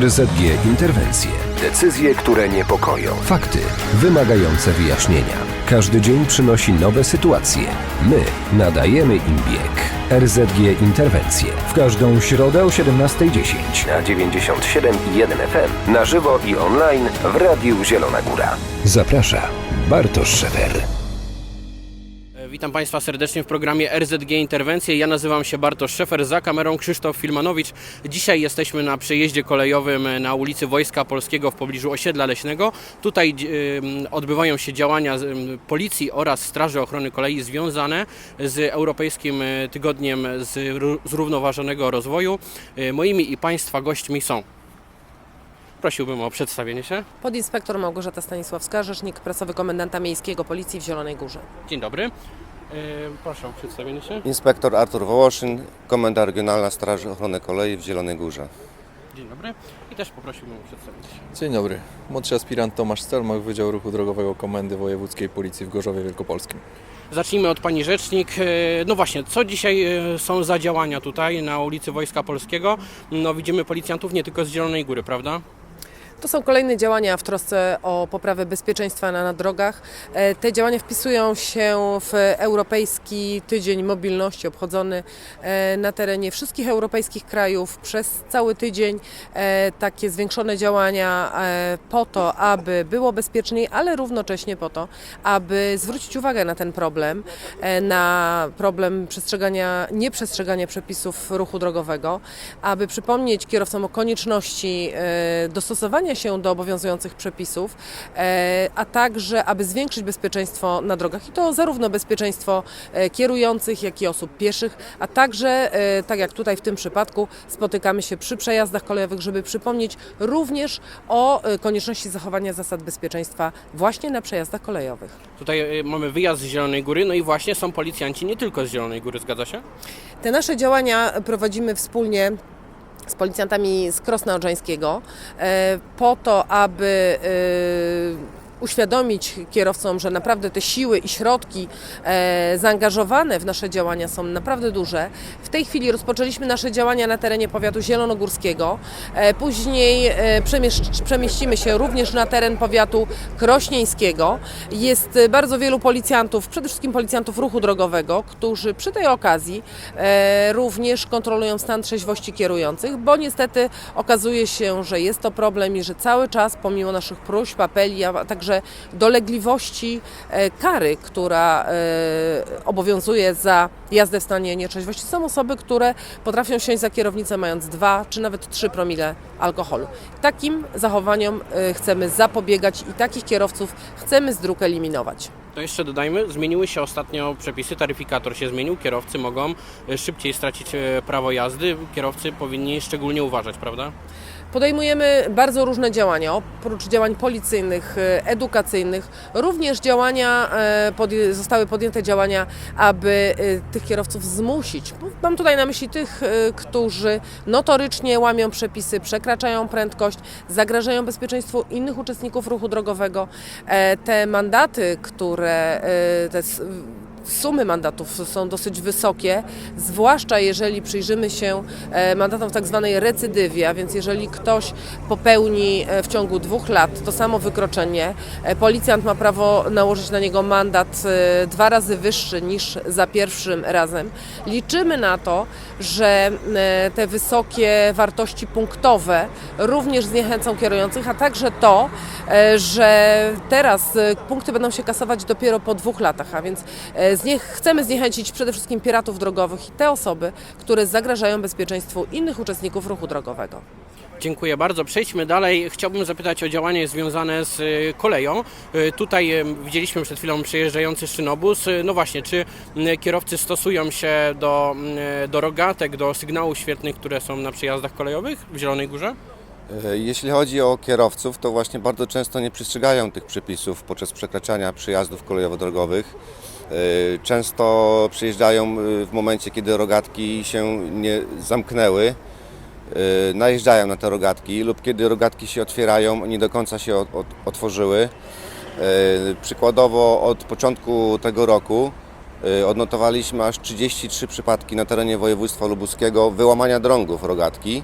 RZG Interwencje. Decyzje, które niepokoją. Fakty wymagające wyjaśnienia. Każdy dzień przynosi nowe sytuacje. My nadajemy im bieg. RZG Interwencje. W każdą środę o 17.10 na 97,1 FM. Na żywo i online w Radiu Zielona Góra. Zaprasza Bartosz Szefer. E, Witam Państwa serdecznie w programie RZG Interwencje. Ja nazywam się Bartosz Szefer, za kamerą Krzysztof Filmanowicz. Dzisiaj jesteśmy na przejeździe kolejowym na ulicy Wojska Polskiego w pobliżu osiedla leśnego. Tutaj em, odbywają się działania em, policji oraz Straży Ochrony Kolei związane z Europejskim e, Tygodniem Zrównoważonego Rozwoju. E, Moimi i Państwa gośćmi są. Prosiłbym o przedstawienie się. Podinspektor Małgorzata Stanisławska, rzecznik prasowy komendanta miejskiego Policji w Zielonej Górze. Dzień dobry. E, Proszę o przedstawienie się. Inspektor Artur Wołoszyn, Komenda Regionalna Straży Ochrony Kolei w Zielonej Górze. Dzień dobry. I też poprosiłbym o przedstawienie się. Dzień dobry. Młodszy aspirant Tomasz Stelmach, Wydział Ruchu Drogowego Komendy Wojewódzkiej Policji w Gorzowie Wielkopolskim. Zacznijmy od Pani Rzecznik. E, No właśnie, co dzisiaj e, są za działania tutaj na ulicy Wojska Polskiego? No widzimy policjantów nie tylko z Zielonej Góry, prawda? To są kolejne działania w trosce o poprawę bezpieczeństwa na, na drogach. E, Te działania wpisują się w Europejski Tydzień Mobilności obchodzony e, na terenie wszystkich europejskich krajów przez cały tydzień. E, Takie zwiększone działania po to, aby było bezpieczniej, ale równocześnie po to, aby zwrócić uwagę na ten problem, na problem przestrzegania, nieprzestrzegania przepisów ruchu drogowego, aby przypomnieć kierowcom o konieczności e, się do obowiązujących przepisów, e, a także aby zwiększyć bezpieczeństwo na drogach i to zarówno bezpieczeństwo e, kierujących, jak i osób pieszych, a także, e, tak jak tutaj w tym przypadku, spotykamy się przy przejazdach kolejowych, żeby przypomnieć również o konieczności zachowania zasad bezpieczeństwa właśnie na przejazdach kolejowych. Tutaj mamy wyjazd z Zielonej Góry, no i właśnie są policjanci nie tylko z Zielonej Góry, zgadza się? Te nasze działania prowadzimy wspólnie z policjantami z Krosna Odrzańskiego e, po to, aby e, uświadomić kierowcom, że naprawdę te siły i środki e, zaangażowane w nasze działania są naprawdę duże. W tej chwili rozpoczęliśmy nasze działania na terenie powiatu zielonogórskiego. E, później e, przemieścimy się również na teren powiatu krośnieńskiego. Jest bardzo wielu policjantów, przede wszystkim policjantów ruchu drogowego, którzy przy tej okazji również kontrolują stan trzeźwości kierujących, bo niestety okazuje się, że jest to problem i że cały czas, pomimo naszych próśb, apeli, a także dolegliwości e, kary, która e, obowiązuje za jazdę w stanie nietrzeźwości, są osoby, które potrafią siąść za kierownicę mając 2 czy nawet 3 promile alkoholu. Takim zachowaniom e, chcemy zapobiegać i takich kierowców chcemy z dróg eliminować. To jeszcze dodajmy, zmieniły się ostatnio przepisy, taryfikator się zmienił, kierowcy mogą e, szybciej stracić e, prawo jazdy, kierowcy powinni szczególnie uważać, prawda? Podejmujemy bardzo różne działania, oprócz działań policyjnych, edukacyjnych, również działania, zostały podjęte działania, aby e, tych kierowców zmusić. Mam tutaj na myśli tych, e, którzy notorycznie łamią przepisy, przekraczają prędkość, zagrażają bezpieczeństwu innych uczestników ruchu drogowego. E, Te mandaty, które e, te Sumy mandatów są dosyć wysokie, zwłaszcza jeżeli przyjrzymy się e, mandatom w tak zwanej recydywie, a więc jeżeli ktoś popełni e, w ciągu dwóch lat to samo wykroczenie, e, policjant ma prawo nałożyć na niego mandat dwa razy wyższy niż za pierwszym razem. Liczymy na to, że te wysokie wartości punktowe również zniechęcą kierujących, a także to, że teraz punkty będą się kasować dopiero po dwóch latach, a więc zniech- chcemy zniechęcić przede wszystkim piratów drogowych i te osoby, które zagrażają bezpieczeństwu innych uczestników ruchu drogowego. Dziękuję bardzo. Przejdźmy dalej. Chciałbym zapytać o działania związane z y, koleją. Y, Tutaj y, widzieliśmy przed chwilą przejeżdżający szynobus. No właśnie, czy kierowcy stosują się do, do rogatek, do sygnałów świetnych, które są na przejazdach kolejowych w Zielonej Górze? E, Jeśli chodzi o kierowców, to właśnie bardzo często nie przestrzegają tych przepisów podczas przekraczania przejazdów kolejowo-drogowych. E, Często przyjeżdżają e, w momencie, kiedy rogatki się nie zamknęły, e, najeżdżają na te rogatki lub kiedy rogatki się otwierają, nie do końca się ot- ot- otworzyły. Przykładowo od początku tego roku odnotowaliśmy aż 33 przypadki na terenie województwa lubuskiego wyłamania drągów rogatki.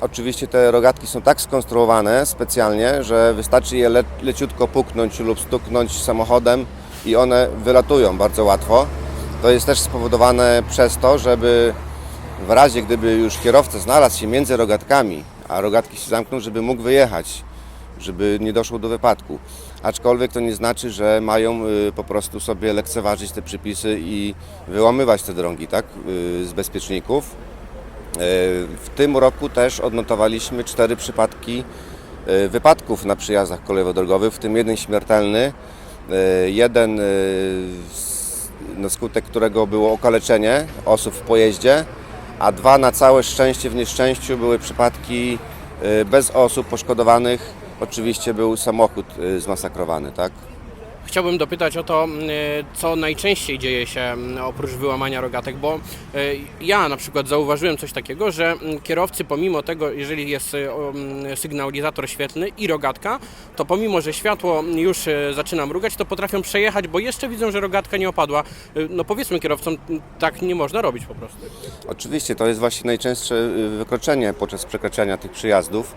Oczywiście te rogatki są tak skonstruowane specjalnie, że wystarczy je le, leciutko puknąć lub stuknąć samochodem i one wylatują bardzo łatwo. To jest też spowodowane przez to, żeby w razie gdyby już kierowca znalazł się między rogatkami, a rogatki się zamkną, żeby mógł wyjechać, żeby nie doszło do wypadku. Aczkolwiek to nie znaczy, że mają y, po prostu sobie lekceważyć te przepisy i wyłamywać te drągi tak, y, z bezpieczników. Y, W tym roku też odnotowaliśmy cztery przypadki wypadków na przyjazdach kolejowo-drogowych, w tym jeden śmiertelny, jeden y, s- na skutek którego było okaleczenie osób w pojeździe, a dwa na całe szczęście w nieszczęściu były przypadki y, bez osób poszkodowanych. Oczywiście był samochód zmasakrowany, tak? Chciałbym dopytać o to, m, co najczęściej dzieje się m, oprócz wyłamania rogatek, bo e, ja na przykład zauważyłem coś takiego, że m, kierowcy pomimo tego, jeżeli jest e, sygnalizator świetlny i rogatka, to pomimo, że światło już e, zaczyna mrugać, to potrafią przejechać, bo jeszcze widzą, że rogatka nie opadła. E, No powiedzmy kierowcom, tak nie można robić po prostu. Oczywiście to jest właśnie najczęstsze y, wykroczenie podczas przekraczania tych przyjazdów.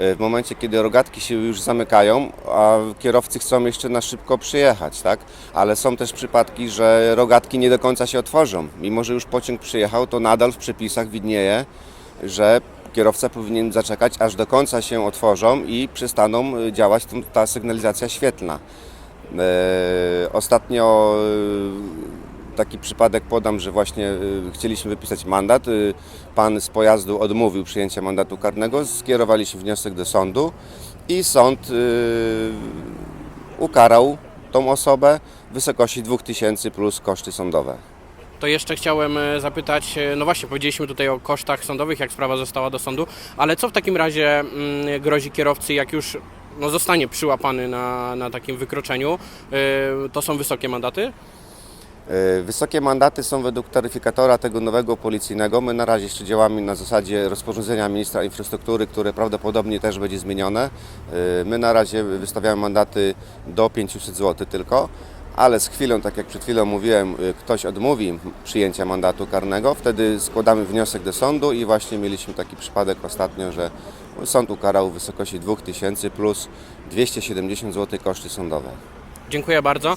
W momencie, kiedy rogatki się już zamykają, a kierowcy chcą jeszcze na szybko przyjechać, tak? Ale są też przypadki, że rogatki nie do końca się otworzą. Mimo, że już pociąg przyjechał, to nadal w przepisach widnieje, że kierowca powinien zaczekać, aż do końca się otworzą i przestaną działać ta sygnalizacja świetlna. E, Ostatnio e, taki przypadek podam, że właśnie e, chcieliśmy wypisać mandat. E, Pan z pojazdu odmówił przyjęcia mandatu karnego, skierowaliśmy wniosek do sądu i sąd e, ukarał tą osobę w wysokości 2000 plus koszty sądowe. To jeszcze chciałem e, zapytać, e, no właśnie powiedzieliśmy tutaj o kosztach sądowych, jak sprawa została do sądu, ale co w takim razie mm, grozi kierowcy, jak już no, zostanie przyłapany na, na takim wykroczeniu? E, To są wysokie mandaty? E, Wysokie mandaty są według taryfikatora tego nowego policyjnego. My na razie jeszcze działamy na zasadzie rozporządzenia ministra infrastruktury, które prawdopodobnie też będzie zmienione. E, My na razie wystawiamy mandaty do 500 zł tylko, ale z chwilą, tak jak przed chwilą mówiłem, e, ktoś odmówi przyjęcia mandatu karnego, wtedy składamy wniosek do sądu i właśnie mieliśmy taki przypadek ostatnio, że sąd ukarał w wysokości 2000 plus 270 zł koszty sądowe. Dziękuję bardzo.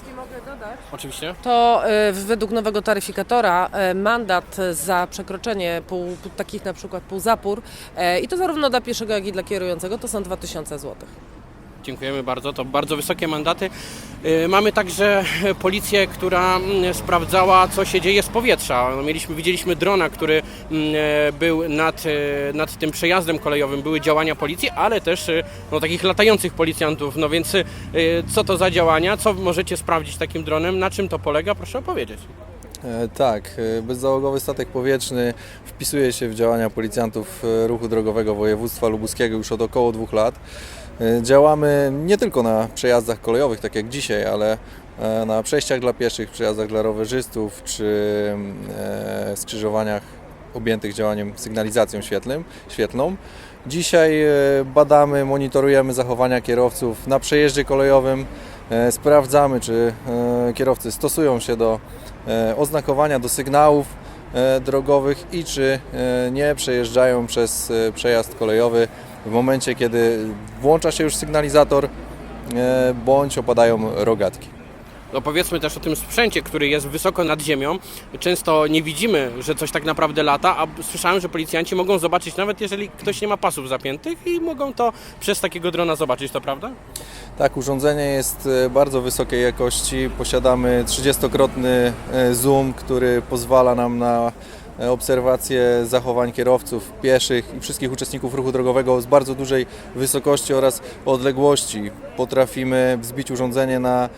Oczywiście. To e, według nowego taryfikatora e, mandat za przekroczenie pół, takich na przykład półzapór e, i to zarówno dla pieszego, jak i dla kierującego to są 2000 zł. Dziękujemy bardzo, to bardzo wysokie mandaty. Y, Mamy także policję, która mm, sprawdzała, co się dzieje z powietrza. Mieliśmy, widzieliśmy drona, który mm, e, był nad, e, nad tym przejazdem kolejowym. Były działania policji, ale też e, no, takich latających policjantów. No więc co to za działania? Co możecie sprawdzić takim dronem? Na czym to polega? Proszę opowiedzieć. Tak, bezzałogowy statek powietrzny wpisuje się w działania policjantów ruchu drogowego województwa lubuskiego już od około dwóch lat. E, Działamy nie tylko na przejazdach kolejowych, tak jak dzisiaj, ale e, na przejściach dla pieszych, przejazdach dla rowerzystów czy e, skrzyżowaniach objętych działaniem sygnalizacją świetlnym, świetlną. Dzisiaj badamy, monitorujemy zachowania kierowców na przejeździe kolejowym, sprawdzamy, czy kierowcy stosują się do oznakowania, do sygnałów drogowych i czy e, nie przejeżdżają przez e, przejazd kolejowy w momencie, kiedy włącza się już sygnalizator e, bądź opadają rogatki. No powiedzmy też o tym sprzęcie, który jest wysoko nad ziemią. Często nie widzimy, że coś tak naprawdę lata, a słyszałem, że policjanci mogą zobaczyć nawet jeżeli ktoś nie ma pasów zapiętych i mogą to przez takiego drona zobaczyć, to prawda? Tak, urządzenie jest e, bardzo wysokiej jakości. Posiadamy 30-krotny e, zoom, który pozwala nam na e, obserwację zachowań kierowców, pieszych i wszystkich uczestników ruchu drogowego z bardzo dużej wysokości oraz odległości. Potrafimy wzbić urządzenie na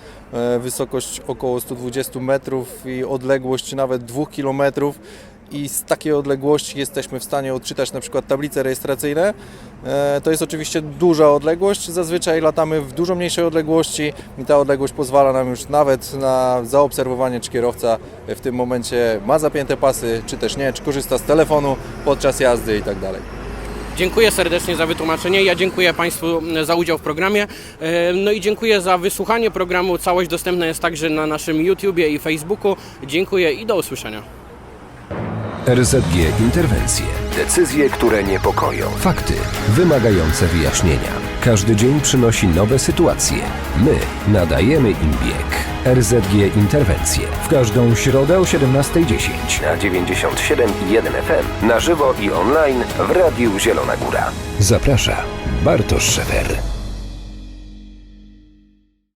wysokość około 120 metrów i odległość nawet 2 kilometrów i z takiej odległości jesteśmy w stanie odczytać na przykład tablice rejestracyjne. E, To jest oczywiście duża odległość, zazwyczaj latamy w dużo mniejszej odległości i ta odległość pozwala nam już nawet na zaobserwowanie, czy kierowca w tym momencie ma zapięte pasy, czy też nie, czy korzysta z telefonu podczas jazdy i tak dalej. Dziękuję serdecznie za wytłumaczenie. Ja dziękuję Państwu za udział w programie. E, No i dziękuję za wysłuchanie programu. Całość dostępna jest także na naszym YouTubie i Facebooku. Dziękuję i do usłyszenia. RZG Interwencje. Decyzje, które niepokoją. Fakty wymagające wyjaśnienia. Każdy dzień przynosi nowe sytuacje. My nadajemy im bieg. RZG Interwencje. W każdą środę o 17.10 na 97,1 FM. Na żywo i online w Radiu Zielona Góra. Zaprasza Bartosz Szefer.